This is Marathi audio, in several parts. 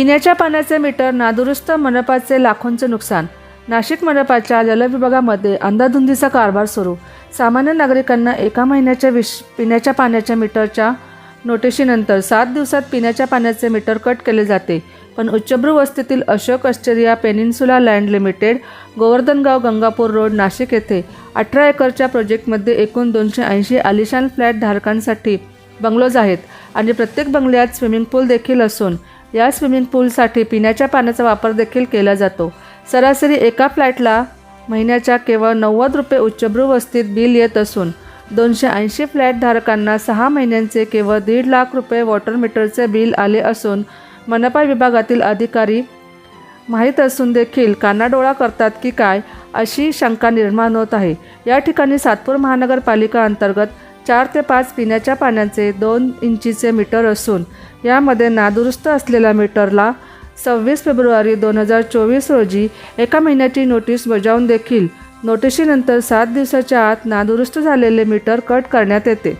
पिण्याच्या पाण्याचे मीटर नादुरुस्त मनपाचे लाखोंचे नुकसान. नाशिक मनपाच्या जलविभागामध्ये अंधाधुंदीचा कारभार सुरू. सामान्य नागरिकांना एका महिन्याच्या विश पिण्याच्या पाण्याच्या मीटरच्या नोटिशीनंतर सात दिवसात पिण्याच्या पाण्याचे मीटर कट केले जाते. पण उच्चभ्रू वस्तीतील Ashok Astoria peninsula land limited Govardhangaon Gangapur road Nashik येथे अठरा एकरच्या प्रोजेक्टमध्ये एकूण दोनशे ऐंशी आलिशान फ्लॅट धारकांसाठी बंगलोज आहेत आणि प्रत्येक बंगल्यात स्विमिंग पूल देखील असून या स्विमिंग पूलसाठी पिण्याच्या पाण्याचा वापर देखील केला जातो. सरासरी एका फ्लॅटला महिन्याच्या केवळ नव्वद रुपये उच्चभ्रू वस्तीत बिल येत असून दोनशे ऐंशी फ्लॅटधारकांना सहा महिन्यांचे केवळ दीड लाख रुपये वॉटर मीटरचे बिल आले असून मनपा विभागातील अधिकारी माहीत असून देखील कानाडोळा करतात की काय अशी शंका निर्माण होत आहे. या ठिकाणी सातपूर महानगरपालिका अंतर्गत चार ते पाच पिण्याच्या पाण्याचे दोन इंचीचे मीटर असून यामध्ये नादुरुस्त असलेल्या मीटरला सव्वीस फेब्रुवारी दोन हजार चोवीस रोजी एका महिन्याची नोटीस बजावून देखील नोटिशीनंतर सात दिवसाच्या आत नादुरुस्त झालेले मीटर कट करण्यात येते.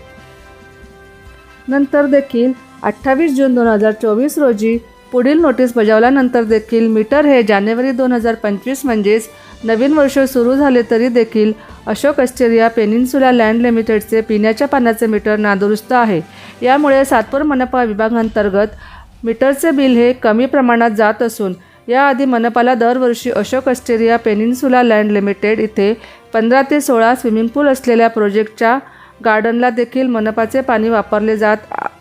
नंतर देखील अठ्ठावीस जून दोन हजार चोवीस रोजी पुढील नोटीस बजावल्यानंतर देखील मीटर हे जानेवारी दोन हजार पंचवीस म्हणजेच नवीन वर्ष सुरू झाले तरी देखील अशोक अस्टेरिया पेनिन्सुला लँड लिमिटेडचे पिण्याच्या पाण्याचे मीटर नादुरुस्त आहे. यामुळे सातपूर मनपा विभागांतर्गत मीटरचे बिल हे कमी प्रमाणात जात असून याआधी मनपाला दरवर्षी Ashok Astoria peninsula land limited इथे पंधरा ते सोळा स्विमिंग पूल असलेल्या प्रोजेक्टच्या गार्डनला देखील मनपाचे पाणी वापरले जात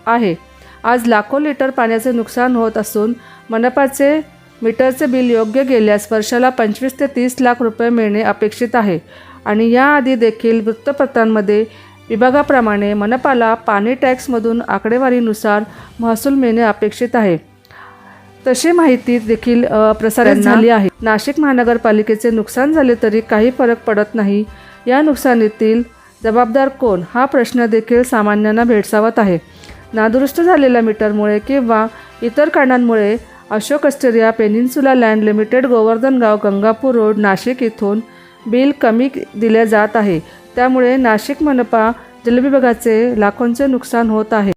आहे. आज लाखो लिटर पाण्याचे नुकसान होत असून मनपाचे मीटरचे बिल योग्य गेल्यास वर्षाला पंचवीस ते तीस लाख रुपये मिळणे अपेक्षित आहे. आणि याआधी देखील वृत्तपत्रांमध्ये विभागाप्रमाणे मनपाला पाणी टॅक्समधून आकडेवारीनुसार महसूल मिळणे अपेक्षित आहे. तशी माहिती देखील प्रसारित झाली आहे. नाशिक महानगरपालिकेचे नुकसान झाले तरी काही फरक पडत नाही. या नुकसानीतील जबाबदार कोण? हा प्रश्न देखील सामान्यांना भेडसावत आहे. नादुरुस्त झालेल्या मीटरमुळे किंवा इतर कारणांमुळे Ashok Astoria peninsula land limited Govardhangaon Gangapur road Nashik इथून बिल कमी दिले जात आहे. त्यामुळे नाशिक मनपा जलविभागाचे लाखोंचे नुकसान होत आहे.